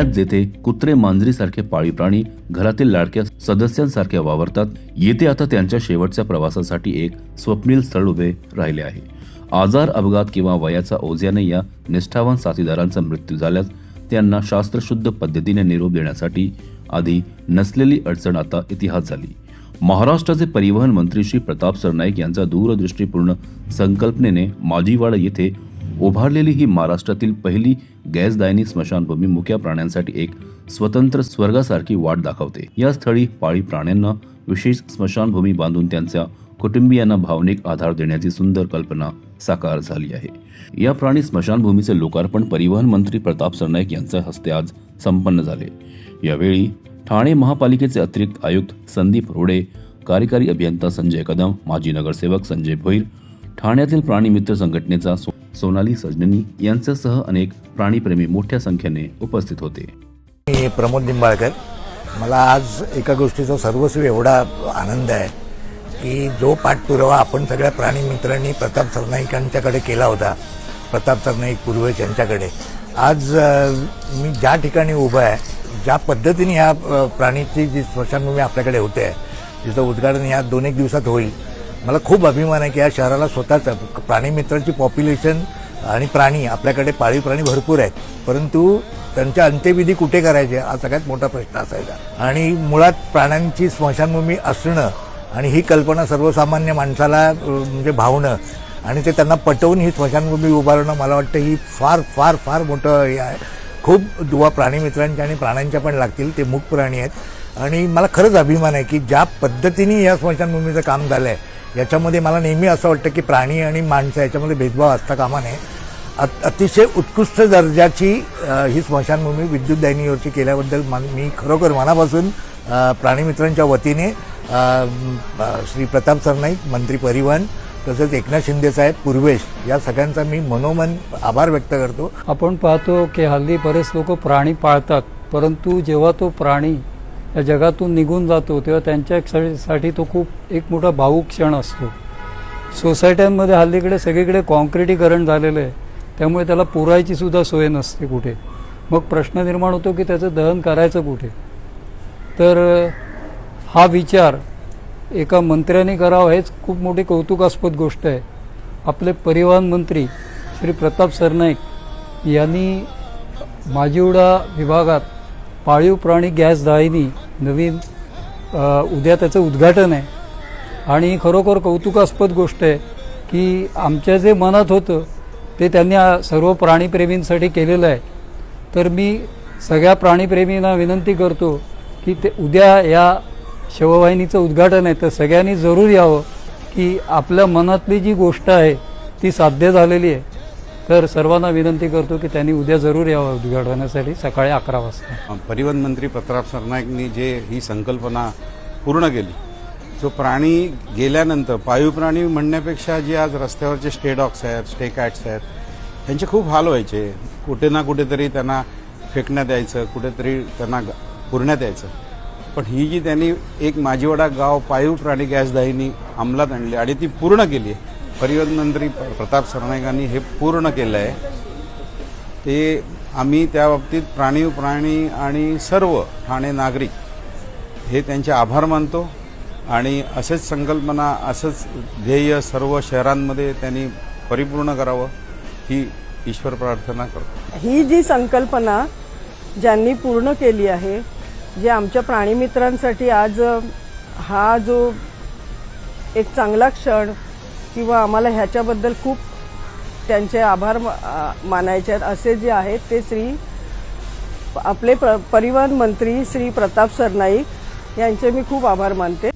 उन्हाळ्यात जेथे कुत्रे मांजरीसारखे पाळीव प्राणी घरातील लाडक्या सदस्यांसारखे वावरतात येथे आता त्यांच्या शेवटच्या प्रवासासाठी एक स्वप्नील स्थळ उभे राहिले आहे. आजार अपघात किंवा वयाचा ओझ्याने या निष्ठावान साथीदारांचा मृत्यू झाल्यास त्यांना शास्त्रशुद्ध पद्धतीने निरोप देण्यासाठी आधी नसलेली अडचण आता इतिहास झाली. महाराष्ट्राचे परिवहन मंत्री श्री प्रताप सरनाईक यांचा दूरदृष्टीपूर्ण संकल्पनेने माजीवाडा येथे उभारलेली ही महाराष्ट्रातील पहिली गॅसदायनी स्मशानभूमी मुक्या प्राण्यांसाठी एक स्वतंत्र स्वर्गासारखी वाट दाखवते. या स्थळी पाळीव प्राण्यांना विशेष स्मशानभूमी बांधून त्यांच्या कुटुंबियांना भावनिक आधार देण्याची सुंदर कल्पना साकार झाली आहे. या प्राणी स्मशानभूमीचे लोकार्पण परिवहन मंत्री प्रताप सरनाईक यांच्या हस्ते आज संपन्न झाले. यावेळी ठाणे महापालिकेचे अतिरिक्त आयुक्त संदीप रोडे कार्यकारी अभियंता संजय कदम माजी नगरसेवक संजय भोईर ठाण्यातील प्राणीमित्र संघटनेचा सो- सोनाली सजननी यांच्यासह अनेक प्राणीप्रेमी मोठ्या संख्येने उपस्थित होते. मी प्रमोद निंबाळकर. मला आज एका गोष्टीचा सर्वस्वी एवढा आनंद आहे की जो पाठपुरावा आपण सगळ्या प्राणी मित्रांनी प्रताप सरनाईकांच्याकडे केला होता प्रताप सरनाईक पूर्वज यांच्याकडे. आज मी ज्या ठिकाणी उभा आहे ज्या पद्धतीने ह्या प्राणीची जी स्मशानभूमी आपल्याकडे होते आहे तिचं उद्घाटन या दोन एक दिवसात होईल मला खूप अभिमान आहे की या शहराला स्वतःच प्राणीमित्रांची पॉप्युलेशन आणि प्राणी आपल्याकडे पाळीव प्राणी भरपूर आहेत. परंतु त्यांच्या अंत्यविधी कुठे करायचे हा सगळ्यात मोठा प्रश्न असायचा. आणि मुळात प्राण्यांची स्मशानभूमी असणं आणि ही कल्पना सर्वसामान्य माणसाला म्हणजे भावणं आणि ते त्यांना पटवून ही स्मशानभूमी उभारणं मला वाटतं ही फार फार फार मोठं हे आहे. खूप दुवा प्राणीमित्रांच्या आणि प्राण्यांच्या पण लागतील ते मूक प्राणी आहेत. आणि मला खरंच अभिमान आहे की ज्या पद्धतीने या स्मशानभूमीचं काम झालं आहे याच्यामध्ये मला नेहमी असं वाटतं की प्राणी आणि माणसं याच्यामध्ये भेदभाव असता कामा नये. अत- अतिशय उत्कृष्ट दर्जाची ही स्मशानभूमी विद्युत दाहिनीवरची केल्याबद्दल मान- मी खरोखर मनापासून प्राणीमित्रांच्या वतीने श्री प्रताप सरनाईक मंत्री परिवहन तसंच एकनाथ शिंदेसाहेब पूर्वेश या सगळ्यांचा मी मनोमन आभार व्यक्त करतो. आपण पाहतो की हल्ली बरेच लोक प्राणी पाळतात परंतु जेव्हा तो प्राणी या जगातून निघून जातो तेव्हा त्यांच्यासाठी तो खूप एक मोठा भावुक क्षण असतो. सोसायट्यांमध्ये हल्लीकडे सगळीकडे कॉन्क्रिटीकरण झालेलं आहे. त्यामुळे त्याला पुरायची सुद्धा सोय नसते कुठे. मग प्रश्न निर्माण होतो की त्याचं दहन करायचं कुठे? तर हा विचार एका मंत्र्याने करावा हेच खूप मोठी कौतुकास्पद गोष्ट आहे. आपले परिवहन मंत्री श्री प्रताप सरनाईक यांनी माजिवडा विभागात पाळीव प्राणी गॅस दाहिनी नवीन उद्या त्याचं उद्घाटन आहे. आणि खरोखर कौतुकास्पद गोष्ट आहे की आमच्या जे मनात होतं ते त्यांनी सर्व प्राणीप्रेमींसाठी केलेलं आहे. तर मी सगळ्या प्राणीप्रेमींना विनंती करतो की ते उद्या या शववाहिनीचं उद्घाटन आहे. तर सगळ्यांनी जरूर यावं की आपल्या मनातली जी गोष्ट आहे ती साध्य झालेली आहे. तर सर्वांना विनंती करतो की त्यांनी उद्या जरूर यावं उद्घाटनासाठी सकाळी अकरा वाजता. परिवहन मंत्री प्रताप सरनाईकनी जे ही संकल्पना पूर्ण केली जो प्राणी गेल्यानंतर पाळीव प्राणी म्हणण्यापेक्षा जे आज रस्त्यावरचे स्टेडॉक्स आहेत स्टे कॅट्स आहेत त्यांचे खूप हाल व्हायचे. कुठे ना कुठेतरी त्यांना फेकण्यात यायचं कुठेतरी त्यांना पुरण्यात यायचं. पण ही जी त्यांनी एक माझीवाडा गाव पाळीव प्राणी गॅस दाहिनी अंमलात आणली आणि ती पूर्ण केली आहे परिवहन मंत्री प्रताप सरनाईकांनी हे पूर्ण केलं आहे ते आम्ही त्या बाबतीत प्राणी प्राणी आणि सर्व ठाणे नागरिक हे त्यांचे आभार मानतो आणि असेच संकल्पना असंच ध्येय सर्व शहरांमध्ये त्यांनी परिपूर्ण करावं ही ईश्वर प्रार्थना करतो. ही जी संकल्पना ज्यांनी पूर्ण केली आहे जे आमच्या प्राणीमित्रांसाठी आज हा जो एक चांगला क्षण किंवा आम्हाला ह्याच्याबद्दल खूप त्यांचे आभार मानायचे आहेत. असे जे आहेत ते श्री आपले प्र परिवहन मंत्री श्री प्रताप सरनाईक यांचे मी खूप आभार मानते.